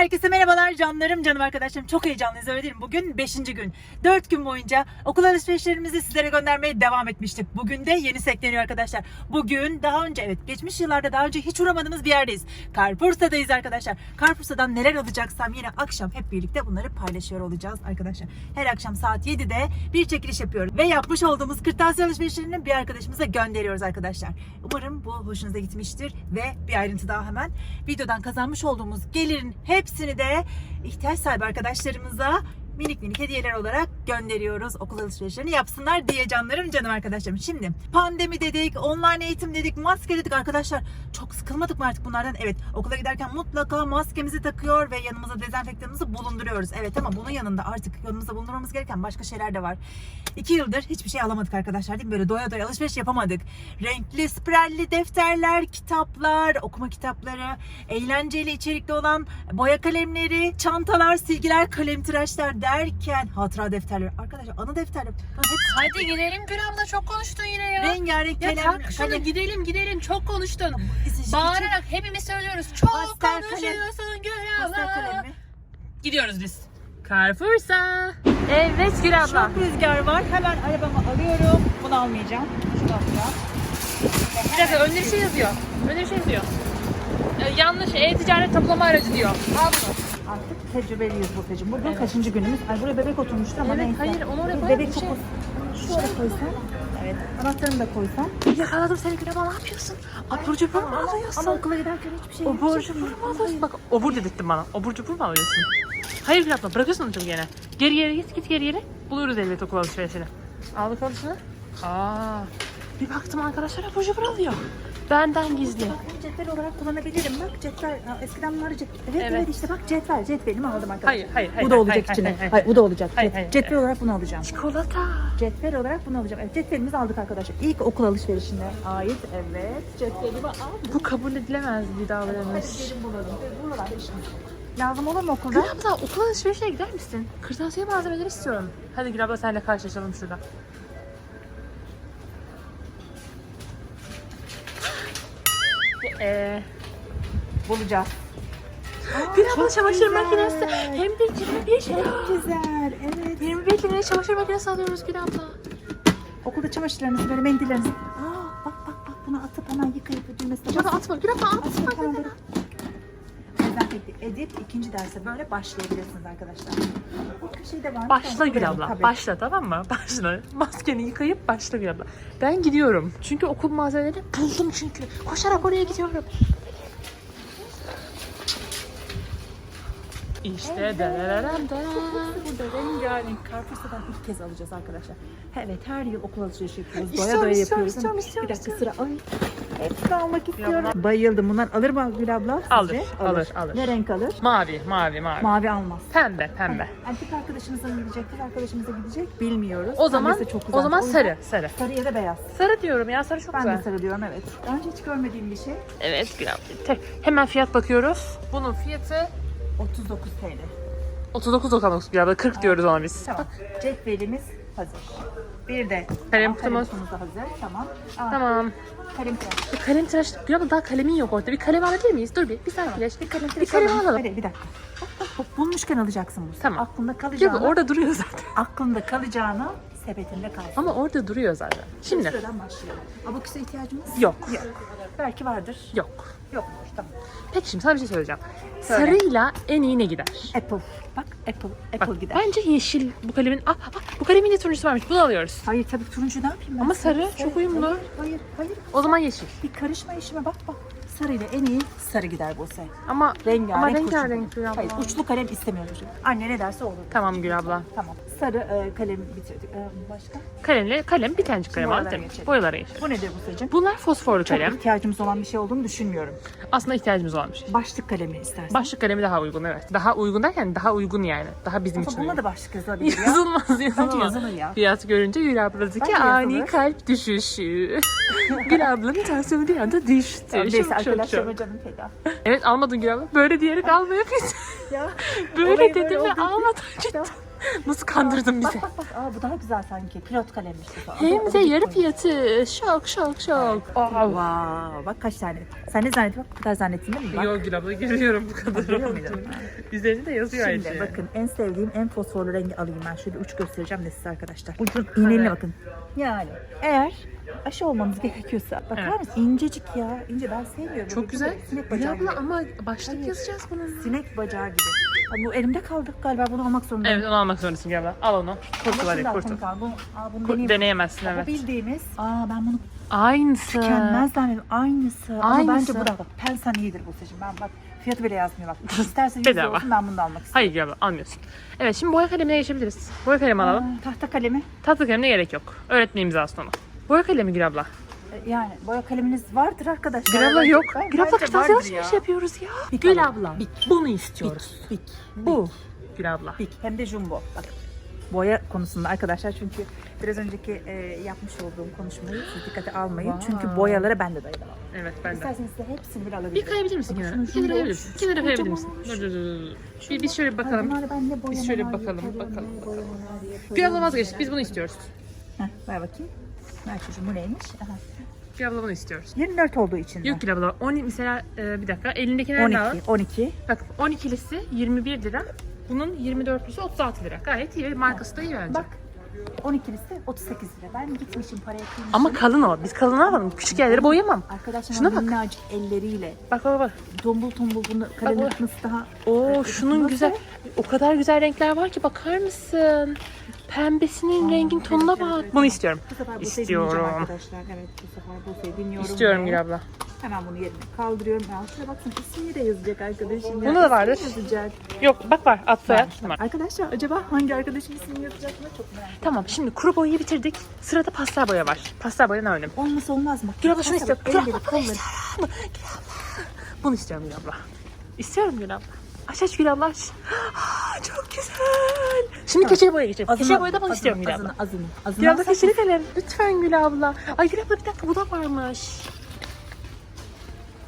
Herkese merhabalar canlarım, canım arkadaşlarım. Çok heyecanlıyız öyle değil mi? Bugün 5. gün. 4 gün boyunca okul alışverişlerimizi sizlere göndermeye devam etmiştik. Bugün de yeni sekleniyor arkadaşlar. Bugün daha önce evet geçmiş yıllarda daha önce hiç uğramadığımız bir yerdeyiz. Karpursa'dayız arkadaşlar. Karpursa'dan neler alacaksam yine akşam hep birlikte bunları paylaşıyor olacağız arkadaşlar. Her akşam saat 7'de bir çekiliş yapıyoruz. Ve yapmış olduğumuz kırtasiye alışverişlerini bir arkadaşımıza gönderiyoruz arkadaşlar. Umarım bu hoşunuza gitmiştir ve bir ayrıntı daha hemen videodan kazanmış olduğumuz gelirin hepsini de ihtiyaç sahibi arkadaşlarımıza minik minik hediyeler olarak gönderiyoruz. Okul alışverişlerini yapsınlar diye canlarım canım arkadaşlarım. Şimdi pandemi dedik, online eğitim dedik, maske dedik arkadaşlar. Çok sıkılmadık mı artık bunlardan? Evet okula giderken mutlaka maskemizi takıyor ve yanımıza dezenfektanımızı bulunduruyoruz. Evet ama bunun yanında artık yanımızda bulundurmamız gereken başka şeyler de var. İki yıldır hiçbir şey alamadık arkadaşlar değil mi? Böyle doya doya alışveriş yapamadık. Renkli, sprelli defterler, kitaplar, okuma kitapları, eğlenceli içerikli olan boya kalemleri, çantalar, silgiler, kalem tıraşlar derken hatıra defterleri. Arkadaşlar anı defterleri. Hepsi Hadi gidelim Gül abla çok konuştun yine ya. rengarenk ya kalem. şunu kalem- gidelim gidelim çok konuştun. Bağırarak hepimiz söylüyoruz. Çok Pastel konuşuyorsun Gül abla. Gidiyoruz biz. Carrefour'sa. Evet Gül abla. Çok rüzgar var. Hemen arabamı alıyorum. Bunu almayacağım. Şunu alacağım. Bir dakika önde bir şey yazıyor. Önde bir şey yazıyor. Ee, yanlış e-ticaret toplama aracı diyor. Al bunu. Artık tecrübeliyiz Burcu'cum. Bugün kaçıncı günümüz? Ay buraya bebek oturmuştu ama Evet, neyse. hayır, onu oraya koyalım, Bebek bir şey- kokusu. Şuraya koysam. Evet. Anahtarını da koysam. Yakaladım seni Gül abla ne yapıyorsun? Abur cubur mu alıyorsun? Ama okula giderken hiçbir şey Obur cubur mu alıyorsun? Bak obur dedirttin bana. Obur cubur mu alıyorsun? Hayır Gül abla bırakıyorsun onu gene. Geri geri git git geri geri. Buluruz elbet okul alışverişini. Al bakalım şunu. Aa, bir baktım arkadaşlar cubur alıyor. Benden gizli. Cetvel olarak kullanabilirim. Bak cetvel. Ha, Eskiden bunlar cetvel. Evet, evet Evet. işte bak cetvel. Cetvelimi aldım arkadaşlar. Hayır hayır hayır. bu da olacak hayır, içine. Hayır, hayır, Hayır, bu da olacak. Hayır, hayır, cetvel hayır. olarak bunu alacağım. Çikolata. Cetvel olarak bunu alacağım. Evet, cetvelimizi aldık arkadaşlar. İlk okul alışverişine ait. Evet. Cetvelimi aldım. Bu kabul edilemez bir davranış. Buralarda yok. Lazım olur mu okulda? Gül abla okul alışverişine gider misin? Kırtasiye malzemeleri istiyorum. Hadi Gül abla senle karşılaşalım şurada. Eee... Bulacağız. Gül abla çok çamaşır güzel. makinesi. Hem de 25 lira. Çok güzel. Evet. 25 liraya çamaşır makinesi alıyoruz Gül abla. Okulda çamaşırlarınızı böyle mendillerinizi. Aa bak bak bak bunu atıp hemen yıkayıp düğmesine abla atma Gül abla atma. Atma, tamam, Gül dur. abla. Dezenfekte edip ikinci derse böyle başlayabilirsiniz arkadaşlar. Bir şey de var. Başla Gül abla. tabii. Başla tamam mı? Başla. Maskeni yıkayıp başla Gül abla. Ben gidiyorum. Çünkü okul malzemelerini buldum çünkü. Koşarak oraya gidiyorum. İşte dererem Burada rengarenk karpuzdan ilk kez alacağız arkadaşlar. Evet her yıl okul alışverişi yapıyoruz. Doya doya yapıyoruz. istiyorum, istiyorum, Bir dakika sıra. Ay. Hepsini almak istiyorum. Bayıldım. Bunlar alır mı Gül abla? sizce? Alır, alır, alır. Ne renk alır? Mavi, mavi, mavi. Mavi almaz. Pembe, pembe. Erkek arkadaşımıza mı gidecek, kız arkadaşımıza gidecek bilmiyoruz. O zaman Pembesi çok güzel. o zaman yüzden sarı, sarı. Sarı ya da beyaz. Sarı diyorum ya, sarı çok Ben güzel. de sarı diyorum evet. Daha önce hiç görmediğim bir şey. Evet, Gül abla. Te- Hemen fiyat bakıyoruz. Bunun fiyatı 39 TL. 39.99 Gül abla. 40 diyoruz ona biz. Tamam. Cetvelimiz hazır. Bir de Kalem kutumuz. kutumuz da hazır. Tamam. Aa, Tamam. Kalem tıraş. Bir kalem tıraş. Gül abla daha kalemin yok orada. Bir kalem alabilir miyiz? Dur bir, bir sakinleş. Bir kalem Bir kalem alalım. Hadi bir dakika. Bak bak bak bulmuşken alacaksın bunu. Tamam. Aklında kalacağını, abla orada duruyor zaten. aklında kalacağını sepetinde kalsın. Ama orada duruyor zaten. Şimdi. Sıradan başlayalım. Abaküse ihtiyacımız Yok. Yok. Belki vardır. Yok. Yokmuş tamam. Peki şimdi sana bir şey söyleyeceğim. Söyle. Sarıyla en iyi ne gider? Apple. Bak Apple. Apple Bak, gider. bence yeşil bu kalemin... Ah, ah, bu kalemin de turuncusu varmış. Bunu alıyoruz. Hayır tabii turuncu ne yapayım ben? Ama sarı çok uyumlu. Hayır hayır. hayır. O zaman yeşil. Bir karışma işime bak bak. Sarıyla en iyi sarı gider bu se. Ama Rengarenk. ama rengarenk kalem. Gül abla. Hayır uçlu kalem istemiyorum. Anne ne derse olur. Tamam Gül abla. Tamam. Sarı e, kalem bitirdik. E, başka? Kalemle kalem bir tanecik kalem Boyalara aldım. geçelim. Boyalara geçelim. Bu nedir bu seçim? Bunlar fosforlu Çok kalem. ihtiyacımız olan bir şey olduğunu düşünmüyorum. Aslında ihtiyacımız olan bir şey. Başlık kalemi istersen. Başlık kalemi daha uygun evet. Daha uygun derken daha uygun yani. Daha bizim için Aslında buna uygun. da başlık yazılabilir ya. Yazılmaz Bence yazılmaz. yazılır ya. Fiyat görünce Gül abladaki Bence ani kalp düşüşü. Gül ablanın tansiyonu bir anda düştü. Tamam, Çok, Neyse çok. canım feda. Evet almadın Gül abla. Böyle diyerek almaya pes. Ya. Böyle dedim ve almadım. Tamam. Nasıl kandırdın bizi? Bak bak bak. Aa, bu daha güzel sanki. Pilot kalemmiş bu. Hem de yarı fiyatı. Şok şok şok. Aa, Wow, bak kaç tane. Sen ne zannettin? Bak bu kadar zannettin değil mi? Bak. Yok Gül abla görüyorum bu kadar Görüyor muydun? olduğunu. Üzerinde de yazıyor her Şimdi şey. bakın en sevdiğim en fosforlu rengi alayım ben. Şöyle uç göstereceğim de size arkadaşlar. Ucun iğneline bakın. Yani eğer aşı olmanız gerekiyorsa bakar Evet. mısın? İncecik ya. İnce ben sevmiyorum. Çok Böyle güzel. Sinek Gül bacağı gibi. abla ama başlık yazacağız bunun. Sinek bacağı gibi. Ama bu elimde kaldı galiba bunu almak zorundayım. Evet onu almak zorundasın Gül abla. Al onu. Kurtul Ama hadi kurtul. altın kaldı. Bunu, aa, bunu Kur- deneyeyim. Deneyemezsin Bu evet. bildiğimiz. Aa ben bunu Aynısı. tükenmez zannediyorum. Aynısı. Ama Aynısı. bence bu da bak. Pensen iyidir bu seçim. Ben bak fiyatı bile yazmıyor bak. İstersen 100 Bedava. olsun ben bunu da almak istiyorum. Hayır Gül abla almıyorsun. Evet şimdi boya kalemine geçebiliriz. Boya kalemi alalım. Aa, tahta kalemi. Tatlı kalemine gerek yok. Öğretmen imzası onu. Boya kalemi Gül abla. E, Yani boya kaleminiz vardır arkadaşlar. Gül abla yok. ben- Gül abla kırtasiye alışveriş yapıyoruz ya. Bik Gül abla. Bik. Bunu istiyoruz. Bik. Bu. Gül abla. Bik. Hem de jumbo. Bak. Boya konusunda arkadaşlar çünkü biraz önceki e, yapmış olduğum konuşmayı siz dikkate almayın. Vay. Çünkü boyalara ben de dayanamam. Evet ben de. İsterseniz size hepsini bir Bir alabilirim. kayabilir misin kenara? Bir kenara kayabilir misin? Kenara kayabilir misin? Dur dur dur. Bir, biz şöyle bir bakalım. Biz şöyle bakalım, bakalım, yaparım. Gül abla vazgeç. Biz bunu istiyoruz. Heh, ver bakayım. Ver çocuğum bu neymiş? Aha. Gül abla bunu istiyoruz. 24 olduğu için. Yok Gül abla. 10 mesela e, bir dakika. Elindekilerden al. 12. 12. Bak 12'lisi 21 lira. Bunun 24'lüsü 36 lira. Gayet iyi markası da iyi bence. Bak 12'lisi 38 lira. Ben gitmişim paraya kıymışım. Ama kalın o. Biz kalın alalım. Küçük yerleri boyamam. Arkadaşlar Şuna bak. minnacık elleriyle Bak bak bak. tombul tombul bunu kalem yapması daha Oo şunun Nasıl? güzel. O kadar güzel renkler var ki bakar mısın? Pembesinin rengin tonuna evet, bak. evet. Bunu istiyorum. Bu sefer bu İstiyorum. arkadaşlar. Evet bu sefer bu dinliyorum. İstiyorum Gül abla. Hemen bunu yerine kaldırıyorum. Ya şuna baksana ismini de yazacak arkadaşım. Bunda da İsmi vardır. Yazacak. Yok bak var. At soyad. Var. Tamam. Arkadaşlar acaba hangi arkadaşın ismini yazacak mı? Çok merak ediyorum. Tamam şimdi kuru boyayı bitirdik. Sırada pastel boya var. Pastel boya ne önemli? Olmasa olmaz mı? Gül abla şunu istiyorum. Gül abla bunu istiyorum. Bunu istiyorum Gül abla. İstiyorum Gül abla. Aç aç Gül abla aç. Aa, çok güzel. Şimdi keçeli boya geçelim. Azını- Keçeli boya da bunu azını- istiyorum Gül abla. Azını, azını, azını Gül abla keçeli kalem. Lütfen Gül abla. Ay Gül abla bir dakika bu da varmış.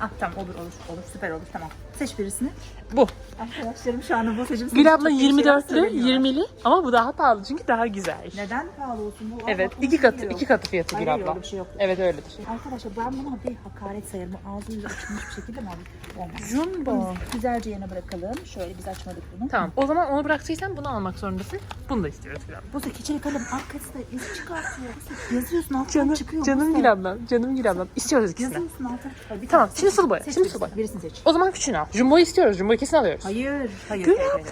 Ah tamam olur olur olur süper olur tamam. Seç birisini. Bu. Arkadaşlarım şu anda bu seçim. Gül abla çok iyi şeyler 24'lü, söylemiyorlar. 20'li ama bu daha pahalı çünkü daha güzel. Neden pahalı olsun bu? Evet, iki katı, iki katı fiyatı Hayır, Gül abla. öyle bir şey yok. Evet öyledir. Arkadaşlar ben buna bir hakaret sayarım. Bu Ağzı yüzü açılmış bir şekilde mi? Olmaz. Jumbo. Güzelce yana bırakalım. Şöyle biz açmadık bunu. Tamam. O zaman onu bıraktıysan bunu almak zorundasın. Bunu da istiyoruz Gül abla. Bu sefer keçeli kalem arkası da iz çıkartıyor. Yazıyorsun alttan Canım, çıkıyor. canım Gül abla. Canım Gül abla. İstiyoruz ikisini. Yazıyorsun alttan çıkıyor. Tamam, şimdi sulu boya, şimdi sulu boya. Birisini seç. O zaman küçüğünü al. Jumbo'yu istiyoruz. Jumbo'yu kesin alıyoruz. Hayır. Hayır. Gül abla.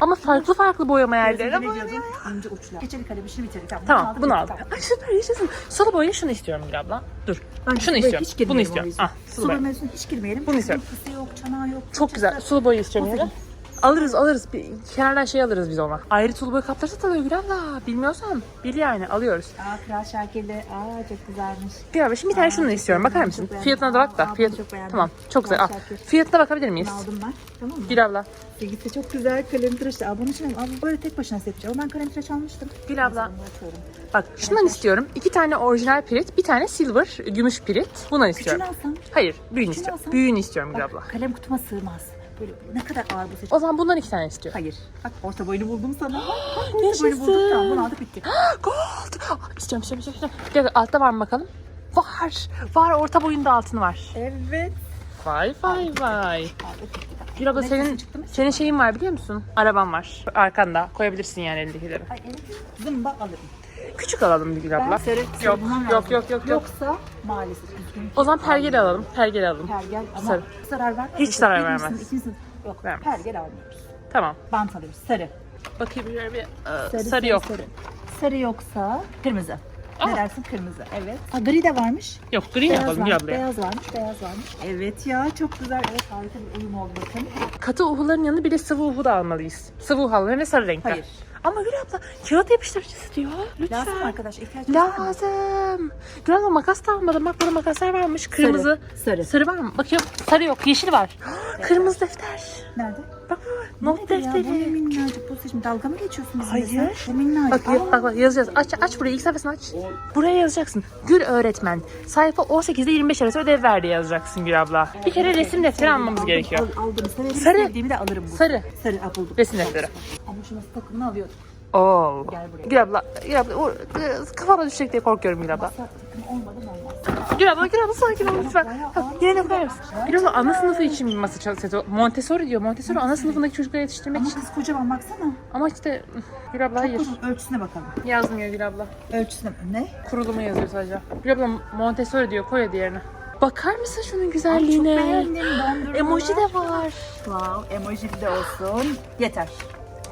Ama farklı farklı boyama Biraz yerleri önce ama. ne diyordun? İnce uçlar. Keçeli kalem işini bitirdik. Tamam, Tamam bunu tamam. Ay süper yaşasın. Sulu boyu şunu istiyorum Gül abla. Dur. Ben Şunu istiyorum. Hiç Bunu istiyorum. Ah, sulu Sulu boya. mevzusuna hiç girmeyelim. Bunu istiyorum. Kısı yok, çanağı yok. Çok güzel. Sulu boyu istiyorum. Alırız alırız. Bir kenardan şey alırız biz ona. Ayrı boya kapları satılıyor Gül abla. Bilmiyorsan bil yani alıyoruz. Aa kral şarkeli. Aa çok güzelmiş. Gül abla şimdi bir tane şunu istiyorum. Bakar mısın? Fiyatına da bak da. Fiyat... çok beğendim. Tamam çok güzel. Al. Fiyatına bakabilir miyiz? Aldım ben. Tamam mı? Gül abla. Bilgisi çok güzel kalem tıraşı. Aa bunun için bu böyle tek başına seçeceğim. Ama ben kalem tıraş almıştım. Gül abla. Bak şundan istiyorum. İki tane orijinal pirit. Bir tane silver gümüş pirit. Bundan Küçüğünü istiyorum. alsam. Hayır büyüğünü Küçüğünü istiyorum. alsam. Büyüğünü istiyorum Gül abla. kalem kutuma sığmaz. Böyle ne kadar ağır bu seçim. O zaman bundan iki tane istiyorum. Hayır. Bak orta boyunu buldum sana. Bak, bak orta boyunu buldum. Tamam bunu aldık bitti. Gold. Ah, İstiyorum istiyorum istiyorum. istiyorum. Bir dakika altta var mı bakalım? Var. Var orta boyunda altın var. Evet. Vay vay vay. Gül abla senin, senin şeyin var biliyor musun? Araban var. Arkanda. Koyabilirsin yani elindekileri. Ay evet. Zımba alırım. Küçük alalım bir Gül Ben abla. sarı, sarı Yok, bulmam yok, lazım. yok, yok, yok. Yoksa maalesef üzgünüm. O zaman pergel alalım. Pergel alalım. Pergel ama Sarı. zarar vermez. Hiç zarar vermez. ikincisini- Yok Vermez. pergel almıyoruz. Tamam. Bant alıyoruz. Sarı. Bakayım bir, bir Ee, sarı, yok. Sarı. Sarı yoksa kırmızı. Aa. Ne dersin kırmızı? Evet. Ha, gri de varmış. Yok green Beyaz yapalım varmış, ablaya. beyaz varmış, beyaz varmış. Evet ya çok güzel. Evet harika bir uyum oldu bakın. Katı uhuların yanında bir de sıvı uhu da almalıyız. Sıvı uhu alalım ve sarı renkte. Hayır. Ama Gül abla kağıt yapıştırıcısı diyor. Lütfen. Lazım mı arkadaş? İhtiyacınız var mı? Lazım. Gül abla makas da almadım. Bak burada makaslar varmış. Kırmızı. Sarı. Sarı var mı? Bakıyorum. Sarı yok. Yeşil var. Kırmızı defter. Nerede? Bak bu not Nedir ya? Bu ne defteri. minnacık bu seçim. Dalga mı geçiyorsun bizimle Hayır. sen? Bu minnacık. Bak, bak bak yazacağız. Aç aç burayı ilk sayfasını aç. Buraya yazacaksın. Gül öğretmen. Sayfa 18 ile 25 arası ödev verdi yazacaksın Gül abla. Bir kere resim defteri almamız Aldım, gerekiyor. Al, aldım. Sarı. Sarı. Sevdiğimi de alırım bu. Sarı. Sarı. Aa, buldum. Resim defteri. Ama şurası takımını alıyorduk. Oo. Gel buraya. Gül abla, Gül abla, o, kafana düşecek diye korkuyorum Gül abla. Masa takım olmadı mı olmaz. Gül abla, Gül abla sakin ol lütfen. Bayağı Tamam, ağır. yerine koyarız. Gül abla ana sınıfı için bir masa çal- seti. Montessori diyor. Montessori ana sınıfındaki çocukları yetiştirmek Ama için. kız kocaman baksana. Ama işte Gül abla hayır. Kocaman ölçüsüne bakalım. Yazmıyor Gül abla. Ölçüsüne ne? Kurulumu yazıyor sadece. Gül abla Montessori diyor. Koy hadi yerine. Bakar mısın şunun Ay, çok güzelliğine? beğendim. Emoji de var. Wow, emoji de olsun. Yeter.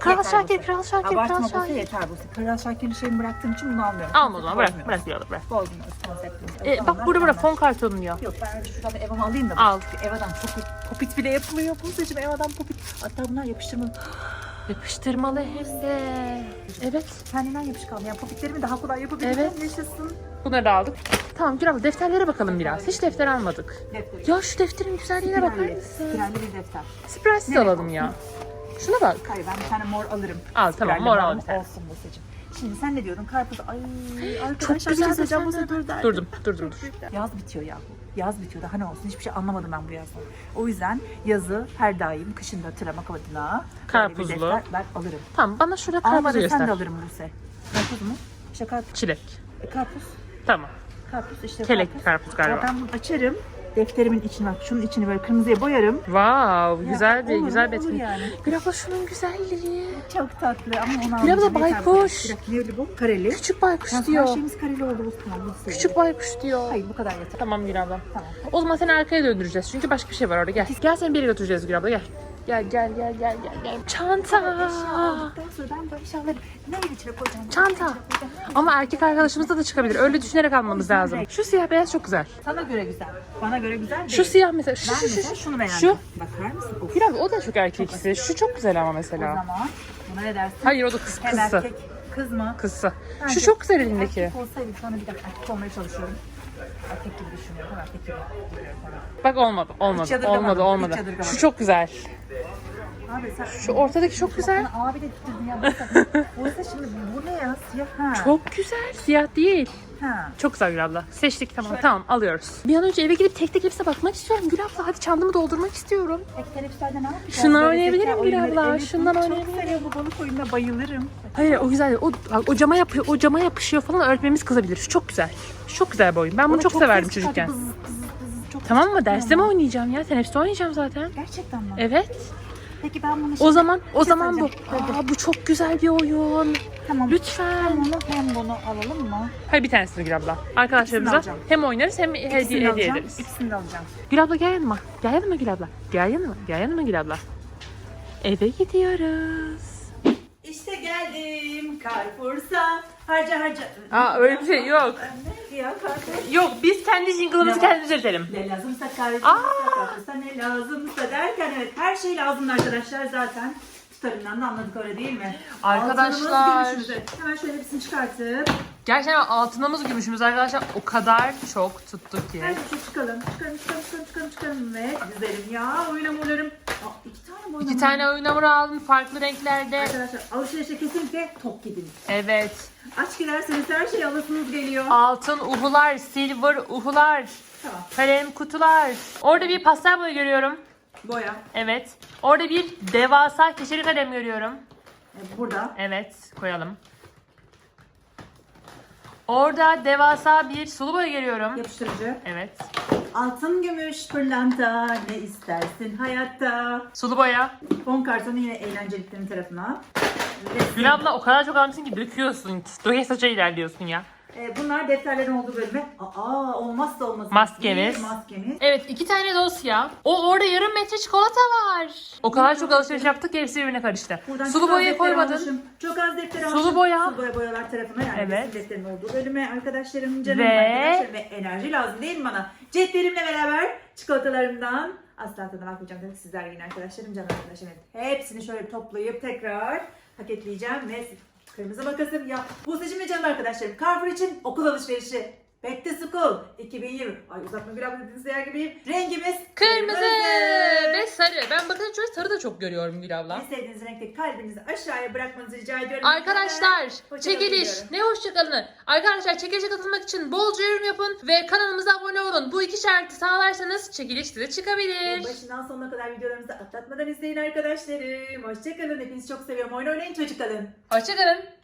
Kral Yeter Şakir, bu. Kral Şakir, Kral Abartma Şakir. yeter bu. Kral Şakir'in şeyini bıraktığım için bunu almıyorum. Alma o zaman bırak, bırak abla bırak. Bozmuyoruz konseptimizi. E, Tamam, bak burada burada fon kartonu diyor. Yok ben şuradan Eva'mı alayım da. Al. Çünkü Eva'dan çok popit bile yapılıyor. Bu seçim Eva'dan popit. Hatta bunlar yapıştırmalı. Yapıştırmalı hem de. Evet. Kendinden yapışkan. Yani popitlerimi daha kolay yapabileceğim. Evet. Yaşasın. Bunları da aldık. Tamam Gül abla defterlere bakalım biraz. Hiç defter almadık. Defteri. Ya şu defterin güzelliğine bakar Spiralli. mısın? Spiralli bir defter. Ne alalım ya. Şuna bak. Hayır ben bir tane mor alırım. Al tamam mor al. Olsun bu seçim. Şimdi sen ne diyordun? Karpuz. Ay arkadaşlar Çok güzel söyleyeceğim. Bu sefer Durdum dur dur. Yaz bitiyor ya. Yaz bitiyor daha ne olsun hiçbir şey anlamadım ben bu yazdan. O yüzden yazı her daim kışın da tırnamak adına böyle bir Karpuzlu. defter ben alırım. Tamam bana şurada karpuzu Alma desen göster. de alırım Buse. Karpuz mu? İşte karpuz. Çilek. E, karpuz. Tamam. Karpuz işte Kelek karpuz. galiba. ben bunu açarım. Defterimin içine bak şunun içini böyle kırmızıya boyarım. Wow güzel bir olur, güzel bir olur etkinlik. yani. Gül abla şunun güzelliği. Çok tatlı ama onu Bir almayacağım. Baykuş. Bir dakika neydi bu? Kareli. Küçük baykuş Ya, Her diyor. şeyimiz kareli oldu bu seviyorum. Küçük baykuş diyor. Hayır bu kadar yeter. Tamam Gül abla. Tamam. O zaman seni arkaya döndüreceğiz. Çünkü başka bir şey var orada. Gel. Gel seni bir yere götüreceğiz Gül abla gel. Gel gel gel gel gel gel. Çanta. Aldıktan sonra ben bu eşyaları neyin içine koyacağım? Çanta. Ama erkek arkadaşımızda da çıkabilir. Öyle düşünerek almamız lazım. Şu siyah beyaz çok güzel. Sana göre güzel. Bana göre güzel değil. Şu siyah mesela. Şu ben şu şu. mesela şu. şunu beğendim. Şu. Bakar mısın? Of. Gül abla o da çok erkek hissi. Şu çok güzel ama O mesela. zaman buna ne dersin? Hayır o da kız Hem kızsı. erkek kız mı? Bence Şu çok güzel elindeki. Erkek olsaydı sonra bir dakika erkek olmaya çalışıyorum. Erkek gibi düşünüyorum. Hem erkek gibi. Düşünüyorum falan. Bak olmadı, olmadı, Hiç yadırgamadım, olmadı, hiç olmadı. yadırgamadım. Şu çok güzel. Şu ortadaki çok güzel. Abi de tuturdun ya. Buse şimdi bu ne ya? Siyah ha. Çok güzel. Siyah değil. Ha. Çok güzel Gül abla. Seçtik tamam. Tamam alıyoruz. Bir an önce eve gidip tek tek hepsine bakmak istiyorum. Gül abla hadi çantamı doldurmak istiyorum. Peki teneffüslerde ne yapacağız? Şundan Böyle oynayabilirim Gül abla, Evet, şundan oynayabilirim. Çok bu balık oyununa bayılırım. Hayır o güzel. O, o cama yapıyor, o cama yapışıyor falan öğretmenimiz kızabilir. Şu çok güzel. Şu çok güzel bir oyun. Ben bunu Bana çok, severdim çocukken. bızız, bızız, bızız, çok Tamam mı? Derste mi oynayacağım ya? Teneffüste oynayacağım zaten. Gerçekten mi? Evet. Peki ben bunu O zaman o şey zaman bu. Hadi. Aa, bu çok güzel bir oyun. Tamam. Hem Lütfen. onu hem bunu alalım mı? Hayır bir tanesini Gül abla. Arkadaşlarımıza alacağım. hem oynarız hem hediye, İkisini hediye alacağım. ederiz. İkisini de alacağım. Gül abla gel yanıma. Gel yanıma Gül abla. Gel yanıma. Gel yanıma Gül abla. Eve gidiyoruz. Geldim Carrefour'sa. Harca harca. Aa öyle bir şey yok. Ne ya Carrefour? Yok biz kendi jingle'ımızı Ne? kendimiz üretelim. Ne lazımsa Carrefour'sa, Carrefour'sa ne lazımsa derken evet her şey lazım arkadaşlar zaten. Tutarından da anladık öyle değil mi? Arkadaşlar. Altınımız, gümüşümüz. Evet, Hemen şöyle hepsini çıkartıp. Gerçekten altınımız gümüşümüz arkadaşlar o kadar çok tuttu ki. Her şey çıkalım. Çıkalım çıkalım çıkalım çıkalım çıkalım. Ve güzelim ya oynamularım. Aa, iki tane mi İki tane oyun hamuru aldım farklı renklerde. Arkadaşlar alışverişe kesinlikle top gidin. Evet. Aç giderseniz her şey alasınız geliyor. Altın uhular, silver uhular, Tamam. kalem kutular. Orada bir pastel boya görüyorum. Boya. Evet. Orada bir devasa keçeli kalem görüyorum. Evet, burada. Evet, koyalım. Orada devasa bir sulu boya görüyorum. Yapıştırıcı. Evet. Altın, gümüş, pırlanta ne istersin hayatta. Sulu boya. Fon kartonu yine eğlenceliklerin tarafına. Resim. Gül abla o kadar çok almışsın ki döküyorsun. Doya saça ilerliyorsun ya. Ee, bunlar defterlerin olduğu bölüme. Aa olmazsa olmaz. Maskemiz. Maskemiz. Evet iki tane dosya. O orada yarım metre çikolata var. O kadar çok alışveriş yaptık ki hepsi birbirine karıştı. Buradan Sulu çok az boya defter koymadın. almışım. Çok az defter Sulu almışım. boya. Sulu boya boyalar tarafına yani Evet. defterin olduğu bölüme arkadaşlarım canım Ve- arkadaşlarım ve enerji lazım değil mi bana? Cetvelimle beraber çikolatalarımdan asla tadına bakmayacağım tabii sizler yine arkadaşlarım canım arkadaşlarım. Hepsini şöyle toplayıp tekrar paketleyeceğim ve kırmızı makasım ya. Bu seçim canım arkadaşlarım. Carrefour için okul alışverişi Back to School 2020. Ay uzatma bir abla dediğiniz yer gibi. Rengimiz Kırmızı ve sarı. Ben bakın şöyle sarı da çok görüyorum Gül abla. En sevdiğiniz renkteki kalbinizi aşağıya bırakmanızı rica ediyorum. Arkadaşlar Hoşçakalın çekiliş diyorum. ne hoşçakalını. Arkadaşlar çekilişe katılmak için bolca yorum yapın ve kanalımıza abone olun. Bu iki şartı sağlarsanız çekiliş size çıkabilir. Başından sonuna kadar videolarımızı atlatmadan izleyin arkadaşlarım. Hoşçakalın. Hepinizi çok seviyorum. Oyun oynayın çocuk kalın. Hoşçakalın.